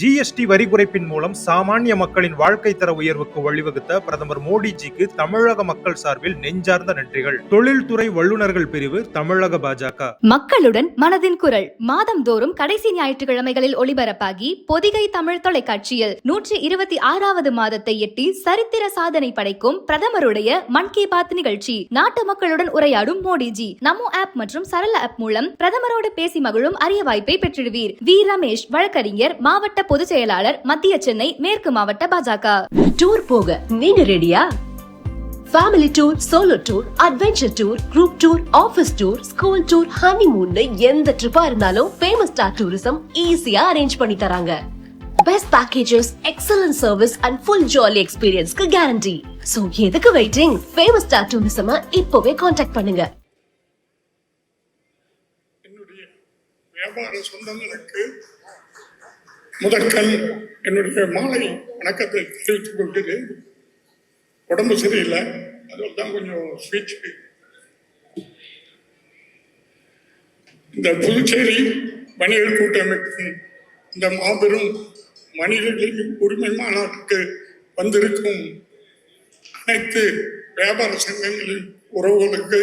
GST வரி குறைப்பின் மூலம் சாமானிய மக்களின் வாழ்க்கை தர உயர்வுக்கு வழிவகுத்த பிரதமர் மோடிஜிக்கு தமிழக மக்கள் சார்பில் நெஞ்சார்ந்த நன்றிகள். தொழில்துறை வல்லுநர்கள் பிரிவு தமிழக பாஜக. மக்களுடன் மனதின் குரல். மாதம் தோறும் கடைசி ஞாயிற்றுக்கிழமைகளில் ஒளிபரப்பாகி பொதிகை தமிழ் தொலைக்காட்சியில் நூற்றி இருபத்தி ஆறாவது மாதத்தை எட்டி சரித்திர சாதனை படைக்கும் பிரதமருடைய மன் கி பாத் நிகழ்ச்சி. நாட்டு மக்களுடன் உரையாடும் மோடிஜி. நமோ ஆப் மற்றும் சரள ஆப் மூலம் பிரதமரோடு பேசி மகிழும் அரிய வாய்ப்பை பெற்றிடுவீர். வி. ரமேஷ் வழக்கறிஞர் மாவட்ட பொதுச் செயலாளர் மத்திய சென்னை மேற்கு மாவட்ட பாஜக. டூர் போக நீங்க ரெடியா family tour solo tour adventure tour group tour office tour school tour honeymoon எந்த ட்ரிப்பா இருந்தாலும் ஃபேமஸ் ஸ்டார் டூரிசம் ஈஸியா அரேஞ்ச் பண்ணி தராங்க. Best packages excellent service and full jolly எக்ஸ்பீரியன்ஸ்க்கு guarantee so எதுக்கு வெயிட்டிங் ஃபேமஸ் ஸ்டார் டூரிசம் இப்போவே காண்டாக்ட் பண்ணுங்க. என்னுடைய வியாபார சொந்தங்களுக்கு முதற்கண் என்னுடைய மாலை வணக்கத்தை தெரிவித்துக் கொள்கிறேன். உடம்பு சரியில்லை. அதில் தான் கொஞ்சம் ஸ்பீச் இந்த புதுச்சேரி வணிகர் கூட்டமைப்பின் இந்த மாபெரும் மனிதர்களின் உரிமை மாநாட்டுக்கு வந்திருக்கும் அனைத்து வியாபார சங்கங்களின் உறவுகளுக்கு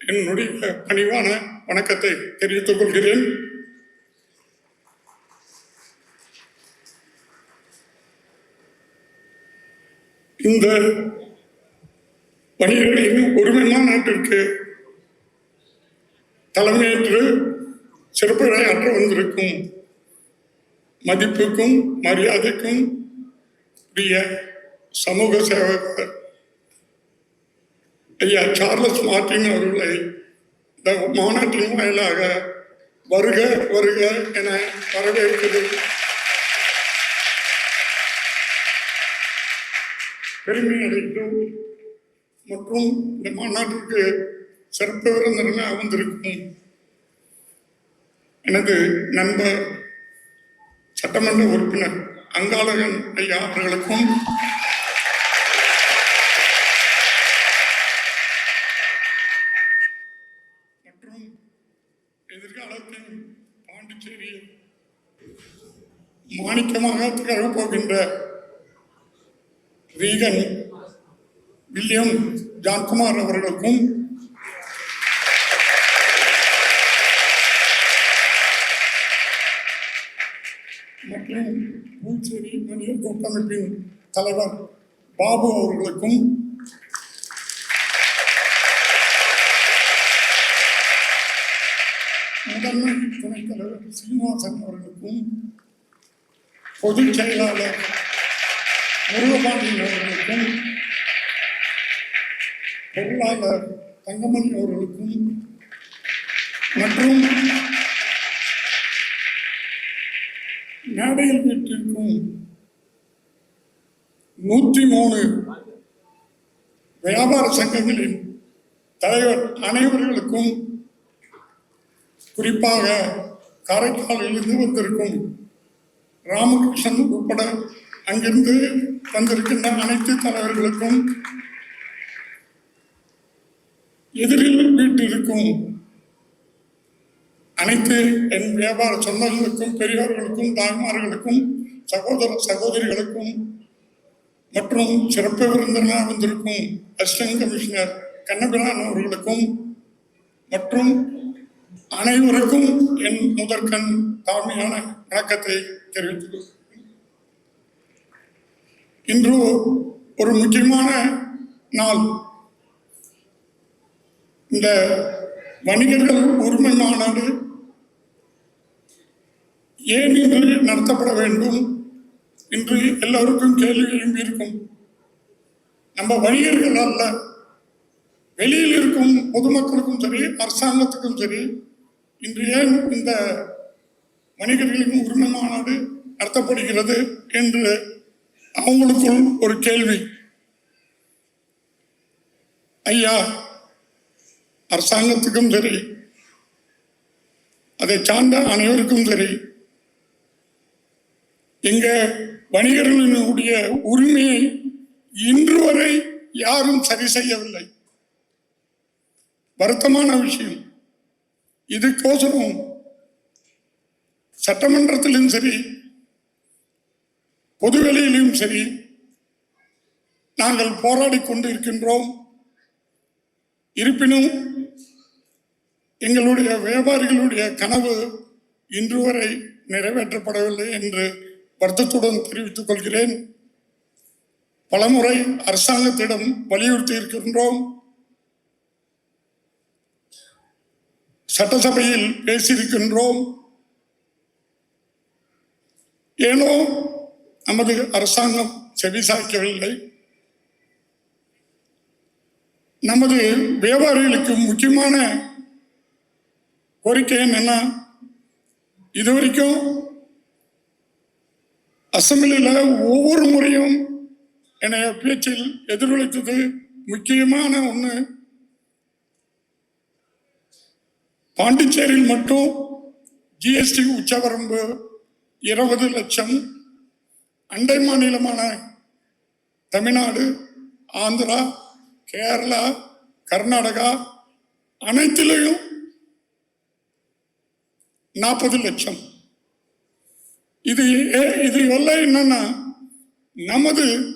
என்னுடைய பணிவான வணக்கத்தை தெரிவித்துக் கொள்கிறேன். இந்த வணிகர்களின் உரிமை மாநாட்டிற்கு தலைமையேற்று சிறப்புரையாற்ற வந்திருக்கும் மதிப்புக்கும் மரியாதைக்கும் உரிய சமூக சேவகர் ஐயா சார்லஸ் மார்டின் அவர்களை இந்த மாநாட்டின் வாயிலாக வருக வருக என வரவேற்கிறேன். பெருமை அடைந்தோம் மற்றும் இந்த மாநாட்டிற்கு சிறப்பு விருந்தினராக அமர்ந்திருக்கும் எனது நண்பர் சட்டமன்ற உறுப்பினர் அங்காளகன் ஐயா அவர்களுக்கும் மற்றும் எதிர்காலத்தில் பாண்டிச்சேரியில் மாணிக்கமாக திகழப் போகின்ற ரீகன் வில்லியம் ஜான்குமார் அவர்களுக்கும் மற்றும் புதுச்சேரி மனித கூட்டமைப்பின் தலைவர் பாபு அவர்களுக்கும் முதன்மை துணைத் தலைவர் சீனிவாசன் அவர்களுக்கும் பொதுச் செயலாளர் முருகபாண்டியவர்களுக்கும் பொருளாளர் தங்கமணி அவர்களுக்கும் மற்றும் மேடையில் வீட்டிற்கும் நூற்றி மூணு வியாபார சங்கங்களின் தலைவர் அனைவர்களுக்கும் குறிப்பாக காரைக்காலில் இருந்து வந்திருக்கும் ராமகிருஷ்ணன் உட்பட அங்கிருந்து வந்திருக்கின்ற அனைத்து தலைவர்களுக்கும் எதிரில் வீட்டிற்கும் அனைத்து என் வியாபார சொந்தங்களுக்கும் பெரியோர்களுக்கும் தாய்மார்களுக்கும் சகோதர சகோதரிகளுக்கும் மற்றும் சிறப்பு விருந்தினராக வந்திருக்கும் அசிஸ்டன்ட் கமிஷனர் கண்ணபிரான் அவர்களுக்கும் மற்றும் அனைவருக்கும் என் முதற்கண் தாழ்மையான வணக்கத்தை தெரிவித்துள்ளேன் இன்று ஒரு முக்கியமான நாள். இந்த வணிகர்கள் உரிமை மாநாடு ஏன் இன்று நடத்தப்பட வேண்டும்? என்று எல்லோருக்கும் கேள்வி எழும்பியிருக்கும் நம்ம வணிகர்கள் அல்ல. வெளியில் இருக்கும் பொதுமக்களுக்கும் சரி அரசாங்கத்துக்கும் சரி இன்று ஏன் இந்த வணிகர்களின் உரிமை மாநாடு நடத்தப்படுகிறது என்று அவங்களுக்குள் ஒரு கேள்வி. ஐயா அரசாங்கத்துக்கும் சரி அதை சார்ந்த அனைவருக்கும் சரி எங்க வணிகர்களினுடைய உரிமையை இன்று வரை யாரும் சரி செய்யவில்லை. வருத்தமான விஷயம். இதுக்கோசரம் சட்டமன்றத்திலும் சரி பொதுவெளியிலும் சரி நாங்கள் போராடி கொண்டு இருக்கின்றோம் இருப்பினும் எங்களுடைய வியாபாரிகளுடைய கனவு இன்று வரை நிறைவேற்றப்படவில்லை என்று வருத்தத்துடன் தெரிவித்துக் கொள்கிறேன். பலமுறை அரசாங்கத்திடம் வலியுறுத்தி இருக்கின்றோம். சட்டசபையில் பேசியிருக்கின்றோம். ஏனோ நமது அரசாங்கம் செவிசாய்க்கவில்லை. நமது வியாபாரிகளுக்கு முக்கியமான கோரிக்கை என்னன்னா இதுவரைக்கும் அசம்பிளியில் ஒவ்வொரு முறையும் என்னைய பேச்சில் எதிரொலித்தது முக்கியமான ஒன்று பாண்டிச்சேரியில் மட்டும் ஜிஎஸ்டி உச்சவரம்பு இருபது லட்சம் அண்டை மாநிலமான தமிழ்நாடு ஆந்திரா கேரளா கர்நாடகா அனைத்திலையும் நாற்பது லட்சம். இது ஏ- இது எல்லாம் என்னன்னா நமது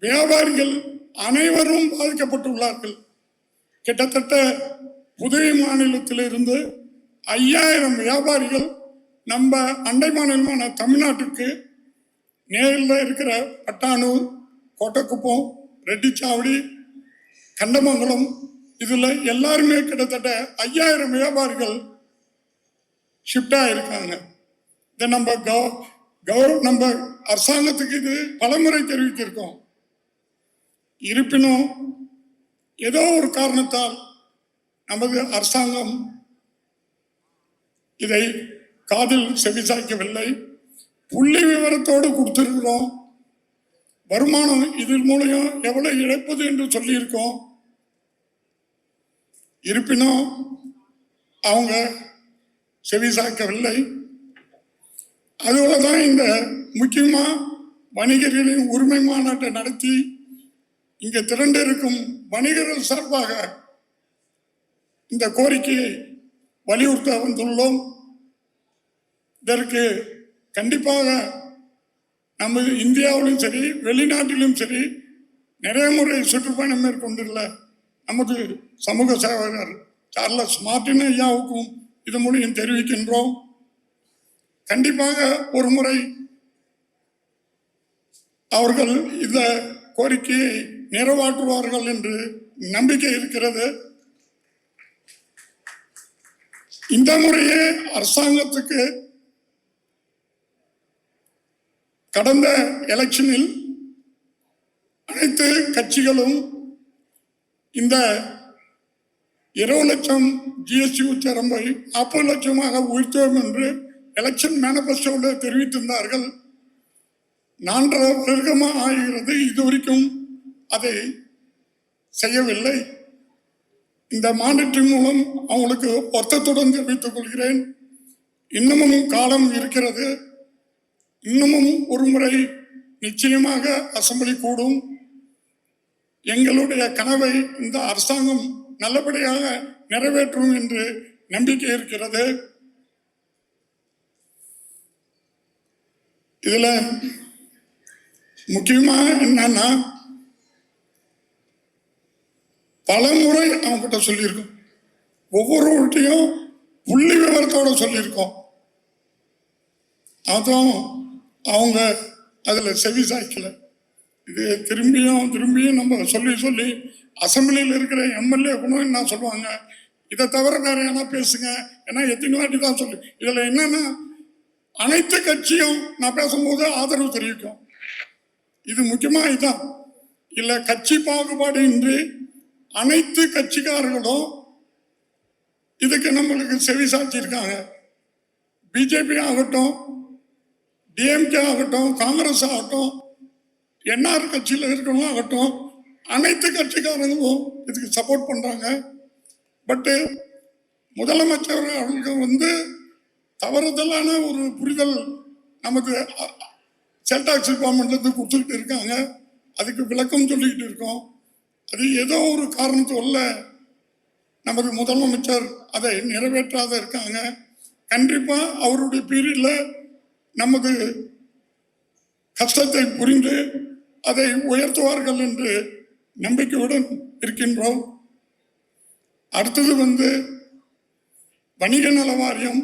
வியாபாரிகள் அனைவரும் பாதிக்கப்பட்டுள்ளார்கள். கிட்டத்தட்ட புதுவை மாநிலத்திலிருந்து ஐயாயிரம் வியாபாரிகள் நம்ம அண்டை மாநிலமான தமிழ்நாட்டுக்கு நேரில் இருக்கிற பட்டானூர் கோட்டக்குப்பம் ரெட்டிச்சாவடி கண்டமங்கலம் இதில் எல்லாருமே கிட்டத்தட்ட ஐயாயிரம் வியாபாரிகள் ஷிஃப்ட் இருக்காங்க. இதை நம்ம கவ கௌரவ நம்ம அரசாங்கத்துக்கு இது பலமுறை தெரிவித்திருக்கோம். இருப்பினும் ஏதோ ஒரு காரணத்தால் நமது அரசாங்கம் இதை காதில் செவிசாய்க்கவில்லை. புள்ளி விவரத்தோடு கொடுத்துருக்குறோம். வருமானம் இதன் மூலம் எவ்வளவு இழப்பது என்று சொல்லியிருக்கோம். இருப்பினும் அவங்க செவிசாக்கவில்லை அதோட தான் இந்த முக்கியமாக வணிகர்களின் உரிமை மாநாட்டை நடத்தி இங்கே திரண்டிருக்கும் வணிகர்கள் சார்பாக இந்த கோரிக்கையை வலியுறுத்த வந்துள்ளோம். இதற்கு கண்டிப்பாக நம்ம இந்தியாவிலும் சரி வெளிநாட்டிலும் சரி நிறைய முறை சுற்றுப்பயணம் மேற்கொண்டுள்ள நமது சமூக சேவகர் சார்லஸ் மார்டின் ஐயாவுக்கும் இது மூலியம் தெரிவிக்கின்றோம். கண்டிப்பாக ஒரு முறை அவர்கள் இந்த கோரிக்கையை நிறைவாற்றுவார்கள் என்று நம்பிக்கை இருக்கிறது. இந்த முறையே அரசாங்கத்துக்கு கடந்த எலெக்ஷனில் அனைத்து கட்சிகளும் இந்த இருபது லட்சம் ஜிஎஸ்டி உச்சரம்பை நாற்பது லட்சமாக உயர்த்துவோம் என்று எலெக்ஷன் மேனிபெஸ்டோவில் தெரிவித்திருந்தார்கள். நான்கரை வருகமாக ஆகிறது. இதுவரைக்கும் அதை செய்யவில்லை. இந்த மாநிலத்தின் மூலம் அவங்களுக்கு வருத்தத்துடன் தெரிவித்துக் கொள்கிறேன். இன்னமும் காலம் இருக்கிறது. இன்னமும் ஒரு முறை நிச்சயமாக அசம்பிளி கூடும். எங்களுடைய கனவை இந்த அரசாங்கம் நல்லபடியாக நிறைவேற்றும் என்று நம்பிக்கை இருக்கிறது. இதுல முக்கியமாக என்னன்னா பல முறை அவங்ககிட்ட சொல்லியிருக்கோம். ஒவ்வொருவர்கிட்டையும் புள்ளி விவரத்தோட சொல்லியிருக்கோம். அதுவும் அவங்க அதில் செவி சாய்க்கல. இது திரும்பியும் திரும்பியும் நம்ம சொல்லி சொல்லி அசம்பிளியில் இருக்கிற எம்எல்ஏ குணம் என்ன சொல்லுவாங்க. இதை தவிர வேற என்ன பேசுங்க. ஏன்னா எத்தனை வாட்டி தான் சொல்லி. இதில் என்னன்னா அனைத்து கட்சியும் நான் பேசும்போது ஆதரவு தெரிவிக்கும். இது முக்கியமாக இதுதான் இல்லை கட்சி பாகுபாடு இன்றி அனைத்து கட்சிக்காரர்களும் இதுக்கு நம்மளுக்கு செவி சாய்ச்சிருக்காங்க பிஜேபி ஆகட்டும் டிஎம்கே ஆகட்டும் காங்கிரஸ் ஆகட்டும் என்ஆர் கட்சியில் இருக்கிறவங்க ஆகட்டும் அனைத்து கட்சிக்காரங்களும் இதுக்கு சப்போர்ட் பண்ணுறாங்க பட்டு முதலமைச்சர் அவர்களுக்கு வந்து தவறுதலான ஒரு புரிதல் நமக்கு செல் டாக்ஸ் டிபார்ட்மெண்ட்லேருந்து கொடுத்துக்கிட்டு இருக்காங்க. அதுக்கு விளக்கம் சொல்லிக்கிட்டு இருக்கோம். அது ஏதோ ஒரு காரணத்தோல்ல நமது முதலமைச்சர் அதை நிறைவேற்றாத இருக்காங்க. கண்டிப்பாக அவருடைய பீரியடில் நமது கஷ்டத்தை புரிந்து அதை உயர்த்துவார்கள் என்று நம்பிக்கையுடன் இருக்கின்றோம். அடுத்தது வந்து வணிக நல வாரியம்.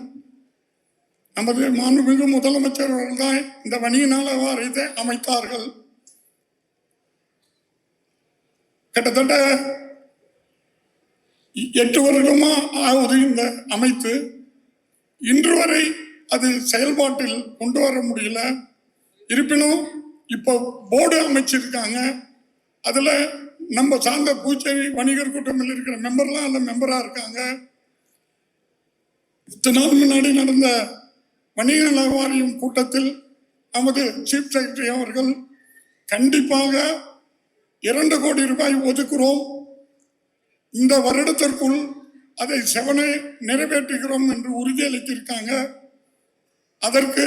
நமது மாண்புமிகு முதலமைச்சர் தான் இந்த வணிக நல வாரியத்தை அமைத்தார்கள். கிட்டத்தட்ட எட்டு வருடமா ஆகுது இந்த அமைத்து இன்று வரை அது செயல்பாட்டில் கொண்டு வர முடியல. இருப்பினும் இப்போ போர்டு அமைச்சிருக்காங்க. அதில் நம்ம சார்ந்த பூச்சேரி வணிகர் கூட்டத்தில் இருக்கிற மெம்பர்லாம் அந்த மெம்பராக இருக்காங்க. இத்தனை நாள் முன்னாடி நடந்த வணிக நல வாரியம் கூட்டத்தில் நமது சீஃப் செக்ரட்டரி அவர்கள் கண்டிப்பாக இரண்டு கோடி ரூபாய் ஒதுக்குறோம். இந்த வருடத்திற்குள் அதை செவனை நிறைவேற்றுகிறோம் என்று உறுதியளித்திருக்காங்க. அதற்கு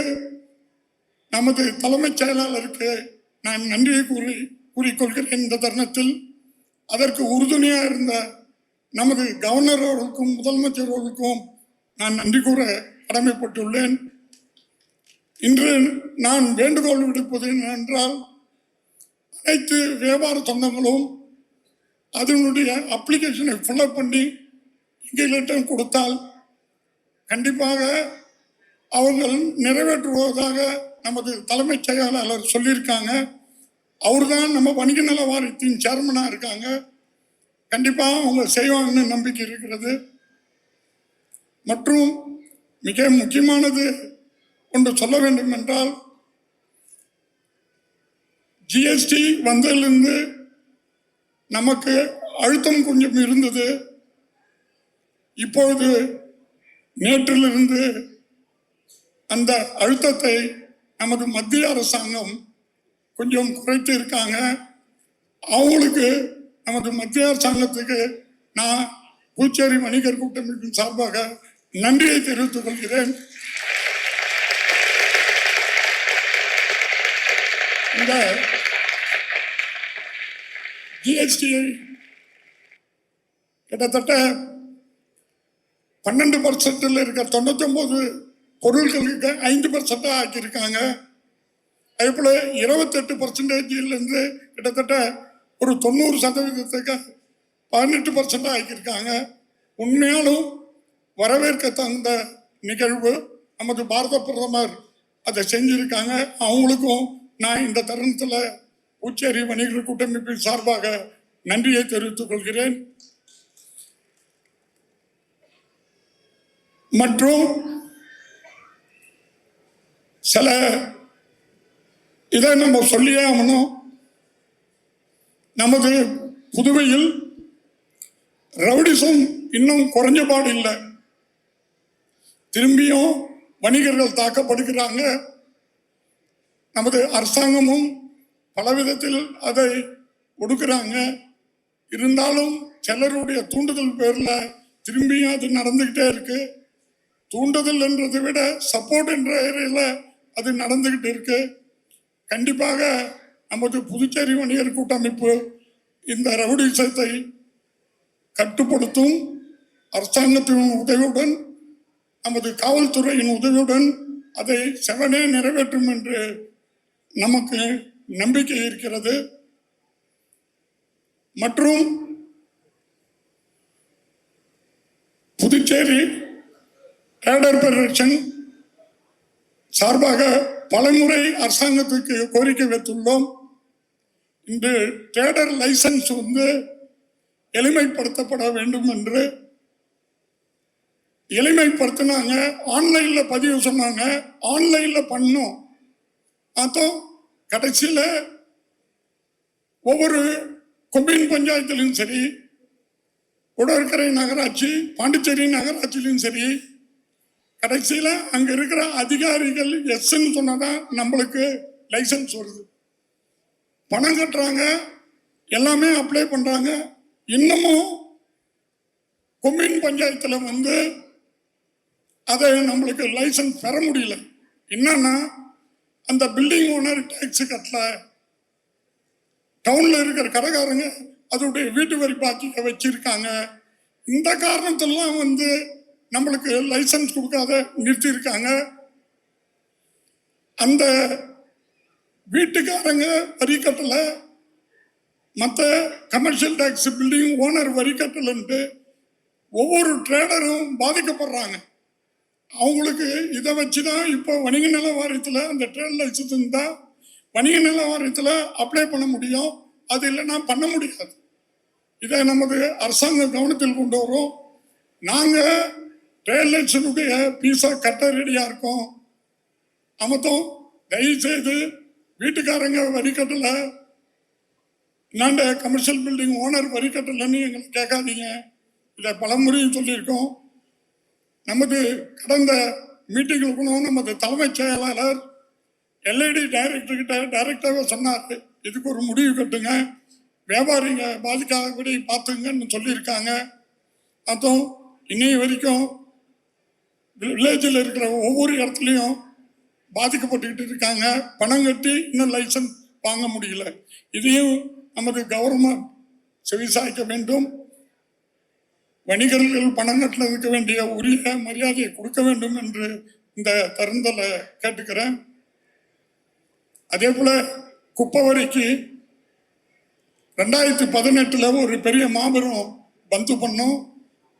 நமது தலைமைச் செயலாளருக்கு நான் நன்றியை கூறி கூறிக்கொள்கிறேன் இந்த தருணத்தில். அதற்கு உறுதுணையாக இருந்த நமது கவர்னர் அவர்களுக்கும் முதலமைச்சர் அவர்களுக்கும் நான் நன்றி கூற கடமைப்பட்டுள்ளேன். இன்று நான் வேண்டுகோள் விடுப்பது என்னவென்றால் அனைத்து வியாபார சொந்தங்களும் அதனுடைய அப்ளிகேஷனை ஃபில்லப் பண்ணி எங்களிடம் கொடுத்தால் கண்டிப்பாக அவர்கள் நிறைவேற்றுவதாக நமது தலைமைச் செயலாளர் சொல்லியிருக்காங்க. அவர் தான் நம்ம வணிக நல வாரியத்தின் சேர்மனாக இருக்காங்க. கண்டிப்பாக அவங்க செய்வாங்கன்னு நம்பிக்கை இருக்கிறது. மற்றும் மிக முக்கியமானது ஒன்று சொல்ல வேண்டும் என்றால் ஜிஎஸ்டி வந்ததிலிருந்து நமக்கு அழுத்தம் கொஞ்சம் இருந்தது. இப்பொழுது நேற்றிலிருந்து அந்த அழுத்தத்தை நமது மத்திய அரசாங்கம் கொஞ்சம் குறைத்து இருக்காங்க. அவங்களுக்கு நமது மத்திய அரசாங்கத்துக்கு நான் புதுச்சேரி வணிகர் கூட்டமைப்பின் சார்பாக நன்றியை தெரிவித்துக் கொள்கிறேன். இந்த ஜிஎஸ்டியை கிட்டத்தட்ட பன்னெண்டு பர்சன்டில் இருக்க தொண்ணூத்தி ஒன்பது பொருட்களுக்கு ஐந்து பர்சன்டாக ஆக்கியிருக்காங்க. அதே போல இருபத்தெட்டு பர்சன்டேஜிலிருந்து கிட்டத்தட்ட ஒரு தொண்ணூறு சதவீதத்துக்கு பதினெட்டு பர்சன்டாக ஆக்கியிருக்காங்க. உண்மையாலும் வரவேற்க தகுந்த நிகழ்வு நமது பாரத பிரதமர் அதை செஞ்சிருக்காங்க. அவங்களுக்கும் நான் இந்த தருணத்தில் உச்சேரி வணிகர் கூட்டமைப்பின் சார்பாக நன்றியை தெரிவித்துக் கொள்கிறேன். மற்றும் சில இதை நம்ம சொல்லியே ஆகணும். நமது புதுவையில் ரவுடிசம் இன்னும் குறைஞ்ச பாடு இல்லை. திரும்பியும் வணிகர்கள் தாக்கப்படுகிறாங்க. நமது அரசாங்கமும் பல விதத்தில் அதை ஒடுக்குறாங்க. இருந்தாலும் சிலருடைய தூண்டுதல் பேரில் திரும்பியும் அது நடந்துக்கிட்டே இருக்கு. தூண்டுதல் என்றதை விட சப்போர்ட் என்ற ஏரியால அது நடந்துகிட்டு இருக்கு. கண்டிப்பாக நமது புதுச்சேரி வணிகர் கூட்டமைப்பு இந்த ரவுடிசத்தை கட்டுப்படுத்தும் அரசாங்கத்தின் உதவியுடன் நமது காவல்துறையின் உதவியுடன் அதை செவனே நிறைவேற்றும் என்று நமக்கு நம்பிக்கை இருக்கிறது. மற்றும் புதுச்சேரி ரேடர் பெடரேஷன் சார்பாக பலமுறை அரசாங்கத்துக்கு கோரிக்கை வைத்துள்ளோம் இன்று ட்ரேடர் லைசன்ஸ் வந்து எளிமைப்படுத்தப்பட வேண்டும் என்று. எளிமைப்படுத்தினாங்க ஆன்லைன்ல பதிவு சொன்னாங்க ஆன்லைன்ல பண்ணோம். பார்த்தோம் கடைசியில் ஒவ்வொரு கொம்பின் பஞ்சாயத்திலும் சரி உடற்கரை நகராட்சி பாண்டிச்சேரி நகராட்சியிலும் சரி கடைசியில் அங்கே இருக்கிற அதிகாரிகள் எஸ்ன்னு சொன்னாதான் நம்மளுக்கு லைசன்ஸ் வருது. பணம் கட்டுறாங்க எல்லாமே அப்ளை பண்ணுறாங்க இன்னமும் கொம்யூன் பஞ்சாயத்தில் வந்து அதை நம்மளுக்கு லைசன்ஸ் பெற முடியல. என்னன்னா அந்த பில்டிங் ஓனர் டேக்ஸ் கட்டல. டவுன்ல இருக்கிற கடைக்காரங்க அதோடைய வீட்டு வரி பாக்கியை வச்சிருக்காங்க. இந்த காரணத்தெல்லாம் வந்து நம்மளுக்கு லைசன்ஸ் கொடுக்காத நிறுத்தியிருக்காங்க அந்த வீட்டுக்காரங்க வரி கட்டலை. மற்ற கமர்ஷியல் டேக்ஸ் பில்டிங் ஓனர் வரி கட்டலைன்ட்டு ஒவ்வொரு ட்ரேடரும் பாதிக்கப்படுறாங்க. அவங்களுக்கு இதை வச்சு தான் இப்போ வணிக நில வாரியத்தில் அந்த ட்ரேட் லைசன்ஸ் இருந்தால் வணிக நில வாரியத்தில் அப்ளை பண்ண முடியும். அது இல்லைன்னா பண்ண முடியாது. இதை நமது அரசாங்கம் கவனத்தில் கொண்டு வரும். நாங்கள் ட்ரேட் பீஸா கட்ட ரெடியாக இருக்கும். அமத்தம் தயவுசெய்து வீட்டுக்காரங்க வரி கட்டலை. இன்னாண்ட கமர்ஷியல் பில்டிங் ஓனர் வரி கட்டலைன்னு எங்களை கேட்காதீங்க. இதை பலமுறையும் சொல்லியிருக்கோம். நமது கடந்த மீட்டிங்களுக்கும் நமது தலைமைச் செயலாளர் எல்ஐடி டைரக்டர் கிட்ட டைரக்டாக சொன்னார். இதுக்கு ஒரு முடிவு கட்டுங்க. வியாபாரிங்க பாதிக்காதபடி பார்த்துங்கன்னு சொல்லியிருக்காங்க. அதுவும் இன்னைய வரைக்கும் வில்லேஜில் இருக்கிற ஒவ்வொரு இடத்துலையும் பாதிக்கப்பட்டுக்கிட்டு இருக்காங்க. பணம் கட்டி இன்னும் லைசன்ஸ் வாங்க முடியல. இதையும் நமது கவர்மெண்ட் செவிசாய்க்க வேண்டும். வணிகர்கள் பணம் கட்டுறதுக்கு வேண்டிய உரிய மரியாதையை கொடுக்க வேண்டும் என்று இந்த தருந்தலை கேட்டுக்கிறேன். அதே போல குப்பை வரைக்கு ரெண்டாயிரத்தி பதினெட்டில் ஒரு பெரிய மாபெரும் பந்து பண்ணோம்.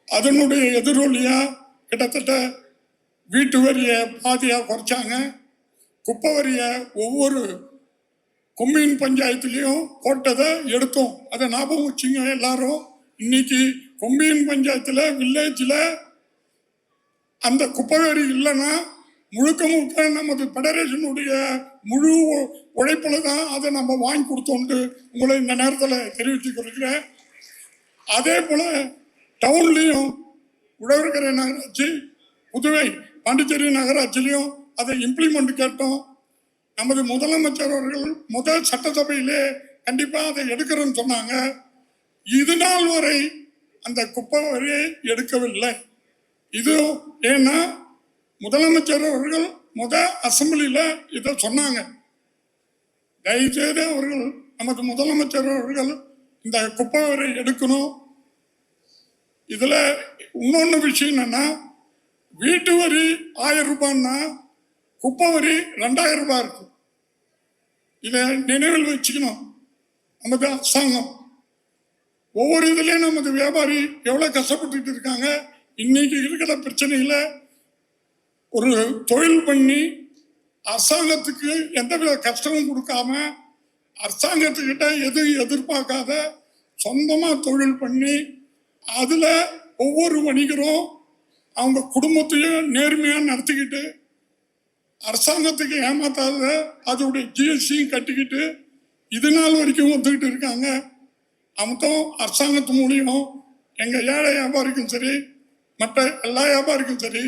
அதனுடைய எதிரொலியாக கிட்டத்தட்ட வீட்டு வரியை பாதியாக குறைச்சாங்க. குப்பை வரியை ஒவ்வொரு கொம்யூன் பஞ்சாயத்துலேயும் போட்டதை எடுத்தோம். அதை ஞாபகம் வச்சுங்க எல்லாரும். இன்னைக்கு கொம்யூன் பஞ்சாயத்தில் வில்லேஜில் அந்த குப்பை வரி இல்லைன்னா முழுக்க முழுக்க நமது ஃபெடரேஷனுடைய முழு உழைப்பில் தான் அதை நம்ம வாங்கி கொடுத்தோன்ட்டு உங்களை இந்த நேரத்தில் தெரிவித்து கொள்கிறேன் அதே போல் டவுன்லேயும் உழவர்கரை நகராட்சி புதுவை பாண்டிச்சேரி நகராட்சியிலையும் அதை இம்ப்ளிமெண்ட் கேட்டோம். நமது முதலமைச்சர் அவர்கள் முதல் சட்டசபையிலே கண்டிப்பாக அதை எடுக்கிறேன்னு சொன்னாங்க. இது நாள் வரை அந்த குப்பை வரியை எடுக்கவில்லை. இது ஏன்னா முதலமைச்சர் அவர்கள் முத அசம்பிளியில் இதை சொன்னாங்க. தயவுசெய்து அவர்கள் நமது முதலமைச்சர் அவர்கள் இந்த குப்பை வரை எடுக்கணும். இதில் இன்னொன்று விஷயம் என்னன்னா வீட்டு வரி ஆயிரம் ரூபான்னா குப்பை வரி ரெண்டாயிரம் ரூபாய் இருக்கு. இதை நினைவில் வச்சுக்கணும். நமக்கு அரசாங்கம் ஒவ்வொரு இதுலேயும் நமக்கு வியாபாரி எவ்வளோ கஷ்டப்பட்டுட்டு இருக்காங்க. இன்னைக்கு இருக்கிற பிரச்சனையில் ஒரு தொழில் பண்ணி அரசாங்கத்துக்கு எந்தவித கஷ்டமும் கொடுக்காம அரசாங்கத்துக்கிட்ட எதுவும் எதிர்பார்க்காத சொந்தமாக தொழில் பண்ணி அதில் ஒவ்வொரு வணிகரும் அவங்க குடும்பத்தையும் நேர்மையா நடத்திக்கிட்டு அரசாங்கத்துக்கு ஏமாத்தாத அதோடைய ஜிஎஸ்டியும் கட்டிக்கிட்டு இது நாள் வரைக்கும் வந்துக்கிட்டு இருக்காங்க. அமுத்தம் அரசாங்கத்து மூலியம் எங்க ஏழை வியாபாரிக்கும் சரி மற்ற எல்லா வியாபாரிக்கும் சரி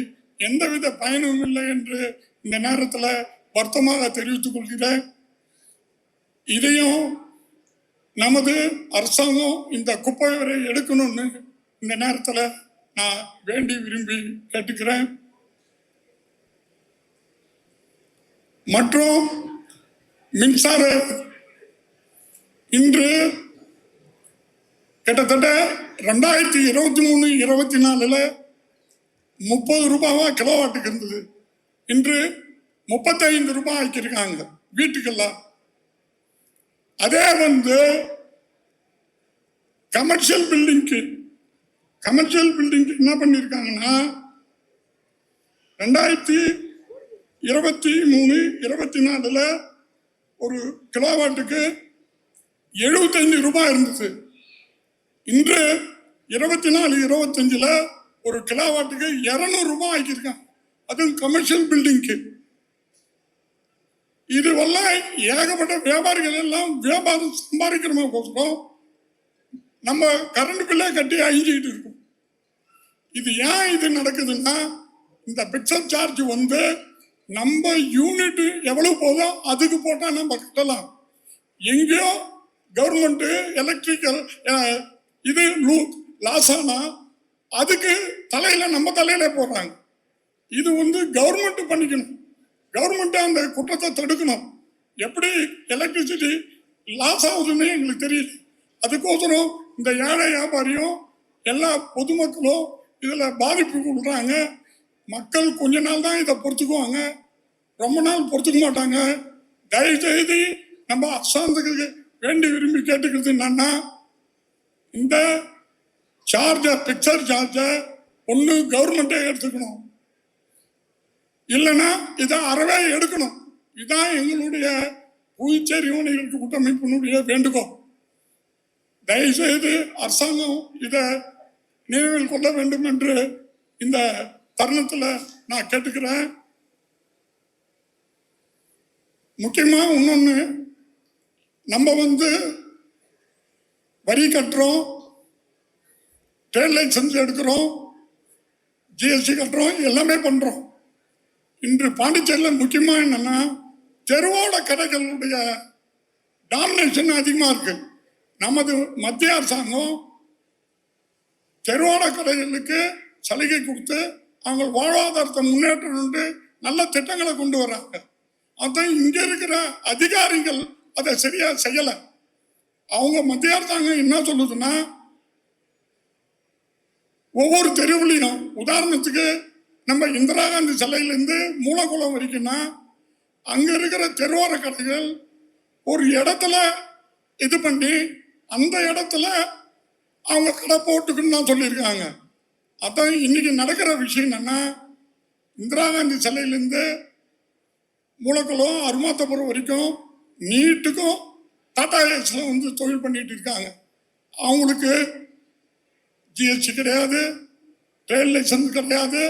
எந்தவித பயனும் இல்லை என்று இந்த நேரத்தில் வருத்தமாக தெரிவித்துக் கொள்கிறேன். இதையும் நமது அரசாங்கம் இந்த குப்பை வரை எடுக்கணும்னு இந்த நேரத்தில் நான் வேண்டி விரும்பி கேட்டுக்கிறேன். மற்றும் மின்சார இன்று கிட்டத்தட்ட ரெண்டாயிரத்தி இருபத்தி மூணு இருபத்தி நாலுல முப்பது ரூபாவா கிலோவாட்டுக்கு இருந்தது. இன்று முப்பத்தைந்து ரூபாய் ஆக்கியிருக்காங்க வீட்டுக்கெல்லாம். அதே வந்து கமர்ஷியல் பில்டிங்க்கு கமர்ஷியல் பில்டிங்க்கு என்ன பண்ணியிருக்காங்கன்னா ரெண்டாயிரத்தி இருபத்தி மூணு இருபத்தி நாலுல ஒரு கிலோவாட்டுக்கு எழுபத்தஞ்சு ரூபாய் இருந்தது இன்று இருபத்தி நாலு இருபத்தஞ்சில் ஒரு கிலோவாட்டுக்கு இருநூறு ரூபாய் ஆக்கியிருக்கான் அதுவும் கமர்ஷியல் பில்டிங்க்கு இதுவெல்லாம் ஏகப்பட்ட வியாபாரிகள் எல்லாம் வியாபாரம் சம்பாதிக்கிறோம் நம்ம கரண்ட்டுக்குள்ளே பில்லே கட்டி அழிஞ்சிக்கிட்டு இருக்கும். இது ஏன் இது நடக்குதுன்னா இந்த பிக்சர் சார்ஜ் வந்து நம்ம யூனிட் எவ்வளவு போதோ அதுக்கு போட்டால் நம்ம கட்டலாம். எங்கேயோ கவர்மெண்ட்டு எலக்ட்ரிக்கல் இது லாஸ் ஆனால் அதுக்கு தலையில் நம்ம தலையில போடுறாங்க. இது வந்து கவர்மெண்ட் பண்ணிக்கணும். கவர்மெண்ட்டு அந்த குற்றத்தை தடுக்கணும். எப்படி எலக்ட்ரிசிட்டி லாஸ் ஆகுதுன்னு எங்களுக்கு தெரியல. அதுக்கோசரம் இந்த ஏழை வியாபாரியும் எல்லா பொதுமக்களும் இதில் பாதிப்பு கொடுக்குறாங்க. மக்கள் கொஞ்ச நாள் தான் இதை பொறுத்துக்குவாங்க. ரொம்ப நாள் பொறுத்துக்க மாட்டாங்க. தயவுசெய்து நம்ம அரசாங்கத்துக்கு வேண்டி விரும்பி கேட்டுக்கிறது என்னன்னா இந்த சார்ஜை பிக்சர் சார்ஜை ஒன்று கவர்மெண்ட்டே எடுத்துக்கணும். இல்லைன்னா இதை அறவே எடுக்கணும். இதான் எங்களுடைய புதுச்சேரி யூனியன் கூட்டமைப்பினுடைய வேண்டுகோள். தயவுசெய்து அரசாங்கம் இதை நினைவில் கொள்ள வேண்டும் என்று இந்த தருணத்தில் நான் கேட்டுக்கிறேன். முக்கியமாக இன்னொன்று நம்ம வந்து வரி கட்டுறோம் ட்ரேட் லைசன்ஸ் எடுக்கிறோம் ஜிஎஸ்டி கட்டுறோம் எல்லாமே பண்ணுறோம் இன்று பாண்டிச்சேரியில் முக்கியமாக என்னென்னா தெருவோட கடைகளுடைய டாமினேஷன் அதிகமாக இருக்குது நமது மத்திய அரசாங்கம் தெருவோட கடைகளுக்கு சலுகை கொடுத்து அவங்க வாழ்வாதாரத்தை முன்னேற்றம் நல்ல திட்டங்களை கொண்டு வராங்க. அதான் இங்க இருக்கிற அதிகாரிகள் அதை சரியா செய்யல. அவங்க மத்திய அரசாங்கம் என்ன சொல்லுதுன்னா ஒவ்வொரு தெருவுலையும் உதாரணத்துக்கு நம்ம இந்திரா காந்தி சிலையிலேருந்து மூலகுளம் வரைக்கும்னா அங்க இருக்கிற தெருவோர கடைகள் ஒரு இடத்துல இது பண்ணி அந்த இடத்துல அவங்க கடை போட்டுக்குன்னு தான் சொல்லியிருக்காங்க. அதான் இன்னைக்கு நடக்கிற விஷயம் என்னன்னா இந்திரா காந்தி சிலையிலேருந்து மூலக்குளம் அருமாத்தபுரம் வரைக்கும் நீட்டுக்கும் டாடா ஏஸில் வந்து தொழில் பண்ணிட்டு இருக்காங்க. அவங்களுக்கு ஜிஎஸ்டி கிடையாது ட்ரேட் லைசன்ஸ் கிடையாது.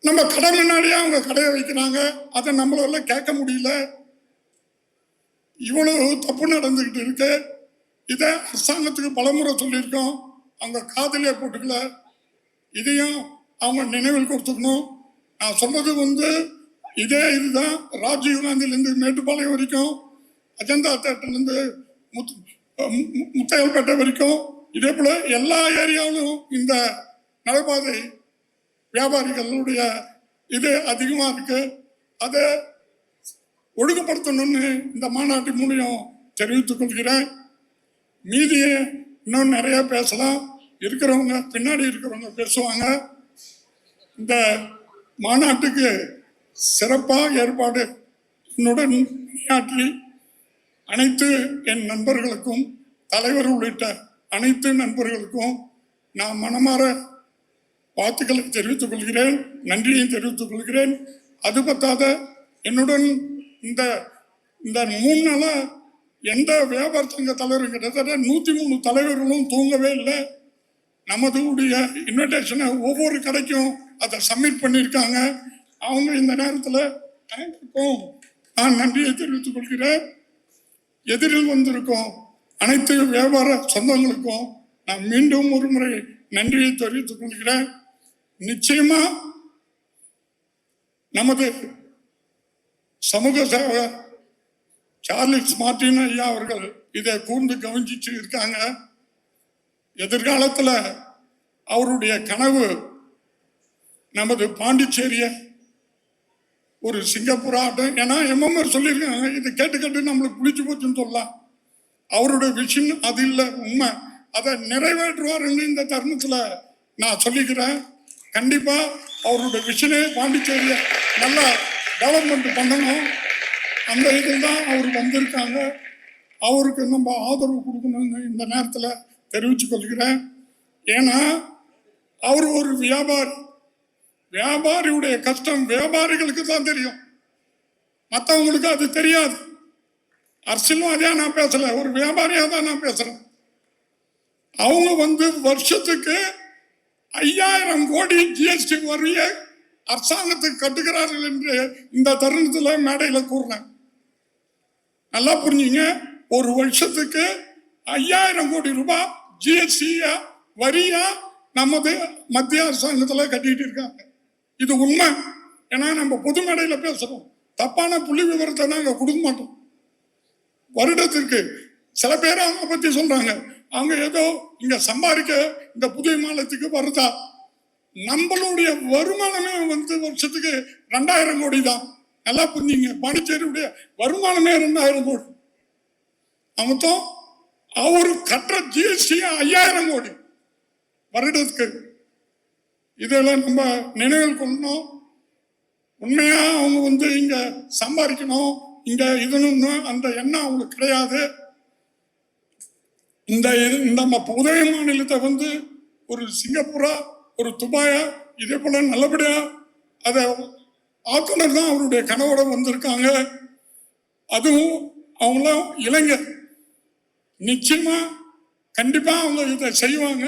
நம்ம கடை முன்னாடியே அவங்க கடையை வைக்கிறாங்க. அதை நம்மளால கேட்க முடியல. இவ்வளவு தப்பு நடந்துகிட்டு இருக்கு. இதை அரசாங்கத்துக்கு பலமுறை சொல்லியிருக்கோம். அவங்க காதலே போட்டுக்கல. இதையும் அவங்க நினைவில் கொடுத்துக்கணும். நான் சொன்னது வந்து இதே இதுதான். ராஜீவ் காந்திலேருந்து மேட்டுப்பாளையம் வரைக்கும் அஜந்தா தேட்டர்லேருந்து முத்து மு- மு- முத்தையல்பேட்டை வரைக்கும் இதே போல் எல்லா ஏரியாவிலும் இந்த நடைபாதை வியாபாரிகளுடைய இது அதிகமாக இருக்குது அதை ஒழுங்குபடுத்தணும்னு இந்த மாநாட்டு மூலியம் தெரிவித்துக் கொள்கிறேன். மீதியை இன்னும் நிறைய பேசலாம். இருக்கிறவங்க பின்னாடி இருக்கிறவங்க பேசுவாங்க. இந்த மாநாட்டுக்கு சிறப்பாக ஏற்பாடு என்னுடன் பணியாற்றி அனைத்து என் நண்பர்களுக்கும் தலைவர் உள்ளிட்ட அனைத்து நண்பர்களுக்கும் நான் மனமாற வாழ்த்துக்களை தெரிவித்துக் கொள்கிறேன் நன்றியை தெரிவித்துக் கொள்கிறேன். அது பத்தாத என்னுடன் இந்த இந்த மூணு எந்த வியாபார சங்க தலைவரும் கிட்டத்தட்ட நூற்றி மூணு தலைவர்களும் தூங்கவே இல்லை. நமது உடைய இன்விடேஷனை ஒவ்வொரு கடைக்கும் அதை சப்மிட் பண்ணியிருக்காங்க அவங்க இந்த நேரத்தில் அனைவருக்கும் நான் நன்றியை தெரிவித்துக் கொள்கிறேன். எதிரில் வந்திருக்கும் அனைத்து வியாபார சொந்தங்களுக்கும் நான் மீண்டும் ஒரு முறை நன்றியை தெரிவித்துக் கொள்கிறேன். நிச்சயமா நமது சமூக சேவகர் சார்லிஸ் மார்டின் ஐயா அவர்கள் இதை கூர்ந்து கவனிச்சு இருக்காங்க. எதிர்காலத்தில் அவருடைய கனவு நமது பாண்டிச்சேரிய ஒரு சிங்கப்பூர் ஆட்டம் ஏன்னா எம்எம்ஆர் சொல்லியிருக்காங்க இதை கேட்டு கேட்டு நம்மளுக்கு பிடிச்சி போச்சுன்னு சொல்லலாம். அவருடைய விஷயம் அது இல்லை உண்மை. அதை நிறைவேற்றுவாருன்னு இந்த தருணத்தில் நான் சொல்லிக்கிறேன். கண்டிப்பாக அவருடைய விஷனே பாண்டிச்சேரியை நல்லா டெவலப்மெண்ட் பண்ணணும். அந்த இதில் தான் அவர் வந்திருக்காங்க. அவருக்கு நம்ம ஆதரவு கொடுக்கணும்னு இந்த நேரத்தில் தெரிவித்து கொள்கிறேன் ஏன்னா அவர் ஒரு வியாபாரி. வியாபாரியுடைய கஷ்டம் வியாபாரிகளுக்கு தான் தெரியும். மற்றவங்களுக்கு அது தெரியாது. அரசியல்வாதியா நான் பேசல. ஒரு வியாபாரியாக தான் நான் பேசுறேன். அவங்க வந்து வருஷத்துக்கு ஐயாயிரம் கோடி ஜிஎஸ்டி வரிய அரசாங்கத்துக்கு கட்டுகிறார்கள் என்று இந்த தருணத்தில் மேடையில் கூறுறேன் நல்லா புரிஞ்சுங்க. ஒரு வருஷத்துக்கு ஐயாயிரம் கோடி ரூபாய் ஜிஎஸ்டியா வரியா நமது மத்திய அரசாங்கத்தில் கட்டிட்டு இருக்காங்க. இது உண்மை. ஏன்னா நம்ம பொது மேடையில் பேசுறோம். தப்பான புள்ளி விவரத்தை நாங்கள் கொடுக்க மாட்டோம். வருடத்திற்கு சில பேர் அவங்க பத்தி சொல்றாங்க. அவங்க ஏதோ இங்க சம்பாதிக்க இந்த புதிய மாநிலத்துக்கு வருதா? நம்மளுடைய வருமானமே வந்து வருஷத்துக்கு ரெண்டாயிரம் கோடி தான் நல்லா புரிஞ்சுங்க. பாண்டிச்சேரியுடைய வருமானமே ரெண்டாயிரம் கோடி. அவன் அவரு கட்டுற ஜிஎஸ்டி ஐயாயிரம் கோடி. வருடத்துக்கு. இதெல்லாம் நம்ம நினைவில் கொள்ளணும். உண்மையா அவங்க வந்து இங்க சம்பாதிக்கணும். இங்க இதுன்னு அந்த எண்ணம் அவங்களுக்கு கிடையாது. இந்த இது இந்த நம்ம உதவி மாநிலத்தை வந்து ஒரு சிங்கப்பூரா ஒரு துபாயா இதே போல நல்லபடியா அதை ஆக்குனர் தான் அவருடைய கனவோட வந்திருக்காங்க. அதுவும் அவங்களாம் இளைஞர். நிச்சயமா கண்டிப்பா அவங்க இதை செய்வாங்க.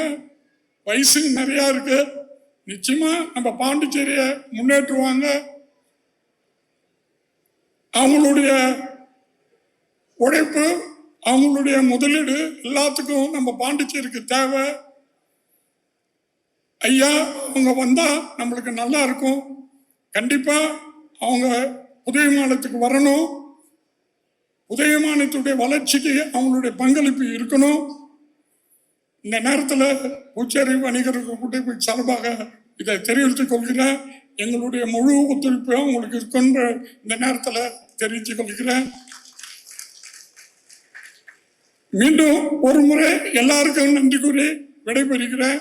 வயசு நிறையா இருக்கு. நிச்சயமா நம்ம பாண்டிச்சேரியை முன்னேற்றுவாங்க. அவங்களுடைய உழைப்பு அவங்களுடைய முதலீடு எல்லாத்துக்கும் நம்ம பாண்டிச்சேரிக்கு தேவை. ஐயா அவங்க வந்தா நம்மளுக்கு நல்லா இருக்கும். கண்டிப்பா அவங்க உதவி மாநிலத்துக்கு வரணும். உதவி வளர்ச்சிக்கு அவங்களுடைய பங்களிப்பு இருக்கணும். இந்த நேரத்தில் புதுச்சேரி வணிகர்கள் கூட்டமைப்பு சார்பாக இதை தெரிவித்துக் கொள்கிறேன். எங்களுடைய முழு ஒத்துழைப்பு அவங்களுக்கு இருக்குன்ற இந்த நேரத்தில் தெரிவித்துக் கொள்கிறேன். மீண்டும் ஒரு முறை எல்லாருக்கும் நன்றி கூறி விடைபெறுகிறேன்.